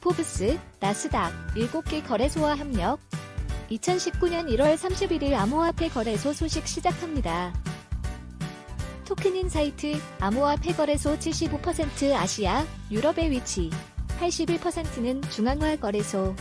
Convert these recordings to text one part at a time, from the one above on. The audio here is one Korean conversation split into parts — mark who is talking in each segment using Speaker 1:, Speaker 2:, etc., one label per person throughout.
Speaker 1: 포브스, 나스닥 7개 거래소와 협력 2019년 1월 31일 암호화폐 거래소 소식 시작합니다. 토큰인 사이트 암호화폐 거래소 75% 아시아, 유럽의 위치 81%는 중앙화 거래소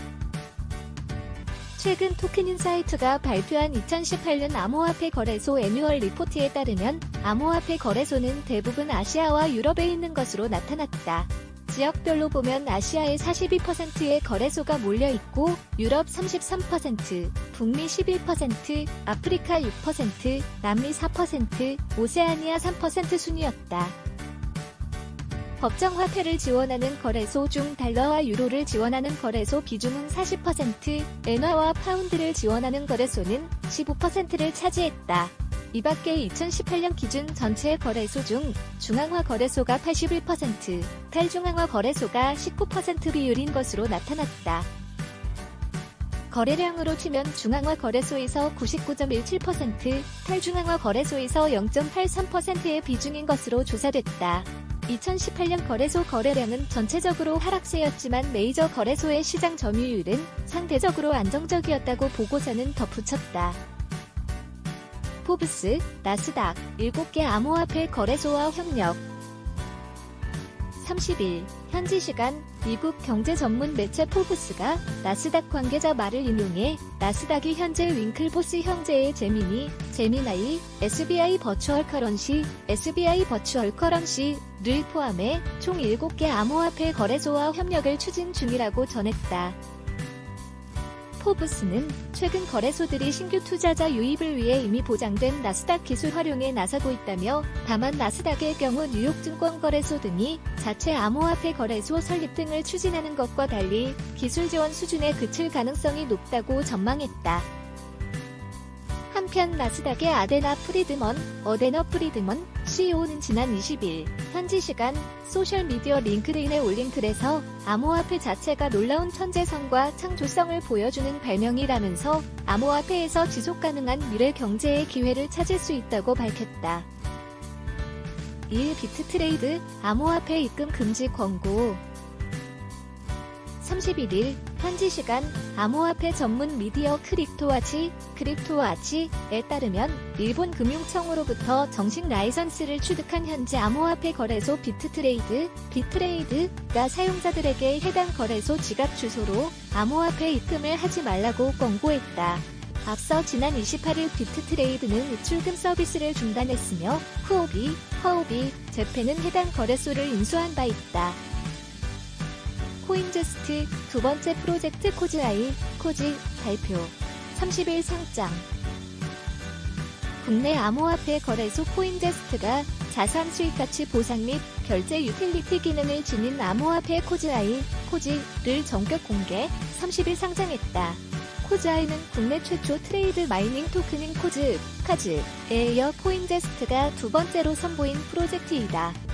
Speaker 1: 최근 토큰인 사이트가 발표한 2018년 암호화폐 거래소 애뉴얼 리포트에 따르면 암호화폐 거래소는 대부분 아시아와 유럽에 있는 것으로 나타났다. 지역별로 보면 아시아에 42%의 거래소가 몰려 있고 유럽 33%, 북미 11%, 아프리카 6%, 남미 4%, 오세아니아 3% 순이었다. 법정 화폐를 지원하는 거래소 중 달러와 유로를 지원하는 거래소 비중은 40%, 엔화와 파운드를 지원하는 거래소는 15%를 차지했다. 이 밖에 2018년 기준 전체 거래소 중 중앙화 거래소가 81%, 탈중앙화 거래소가 19% 비율인 것으로 나타났다. 거래량으로 치면 중앙화 거래소에서 99.17%, 탈중앙화 거래소에서 0.83%의 비중인 것으로 조사됐다. 2018년 거래소 거래량은 전체적으로 하락세였지만 메이저 거래소의 시장 점유율은 상대적으로 안정적이었다고 보고서는 덧붙였다. 포브스, 나스닥 7개 암호화폐 거래소와 협력 30일 현지 시간 미국 경제 전문 매체 포브스가 나스닥 관계자 말을 인용해 나스닥이 현재 윙클보스 형제의 제미니, 제미나이, SBI 버추얼 커런시, SBI 버추얼 커런시를 포함해 총 7개 암호화폐 거래소와 협력을 추진 중이라고 전했다. 포브스는 최근 거래소들이 신규 투자자 유입을 위해 이미 보장된 나스닥 기술 활용에 나서고 있다며 다만 나스닥의 경우 뉴욕 증권거래소 등이 자체 암호화폐 거래소 설립 등을 추진하는 것과 달리 기술 지원 수준에 그칠 가능성이 높다고 전망했다. 한편 나스닥의 아데나 프리드먼, 어데너 프리드먼 CEO는 지난 20일 현지 시간 소셜미디어 링크드인에 올린 글에서 암호화폐 자체가 놀라운 천재성과 창조성을 보여주는 발명이라면서 암호화폐에서 지속 가능한 미래 경제의 기회를 찾을 수 있다고 밝혔다. 1. 비트트레이드 암호화폐 입금 금지 권고 31일 현지 시간 암호화폐 전문 미디어 크립토와치 크립토와치에 따르면 일본 금융청으로부터 정식 라이선스를 취득한 현지 암호화폐 거래소 비트트레이드 비트레이드가 사용자들에게 해당 거래소 지갑 주소로 암호화폐 입금을 하지 말라고 권고했다. 앞서 지난 28일 비트트레이드는 출금 서비스를 중단했으며 후오비, 허오비, 제페는 해당 거래소를 인수한 바 있다. 코인제스트 두 번째 프로젝트 코즈아이, 코즈 발표 30일 상장 국내 암호화폐 거래소 코인제스트가 자산 수익 가치 보상 및 결제 유틸리티 기능을 지닌 암호화폐 코즈아이, 코즈를 전격 공개 30일 상장했다. 코즈아이는 국내 최초 트레이드 마이닝 토큰인 코즈, 카즈에 이어 코인제스트가 두 번째로 선보인 프로젝트이다.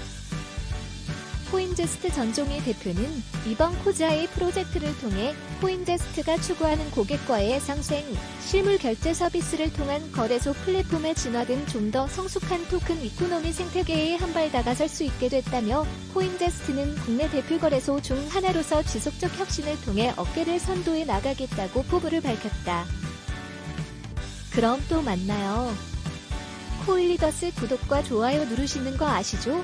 Speaker 1: 코인제스트 전종희 대표는 이번 코즈아이 프로젝트를 통해 코인제스트가 추구하는 고객과의 상생, 실물 결제 서비스를 통한 거래소 플랫폼의 진화 등 좀 더 성숙한 토큰 이코노미 생태계에 한 발 다가설 수 있게 됐다며 코인제스트는 국내 대표 거래소 중 하나로서 지속적 혁신을 통해 어깨를 선도해 나가겠다고 포부를 밝혔다. 그럼 또 만나요. 코일리더스 구독과 좋아요 누르시는 거 아시죠?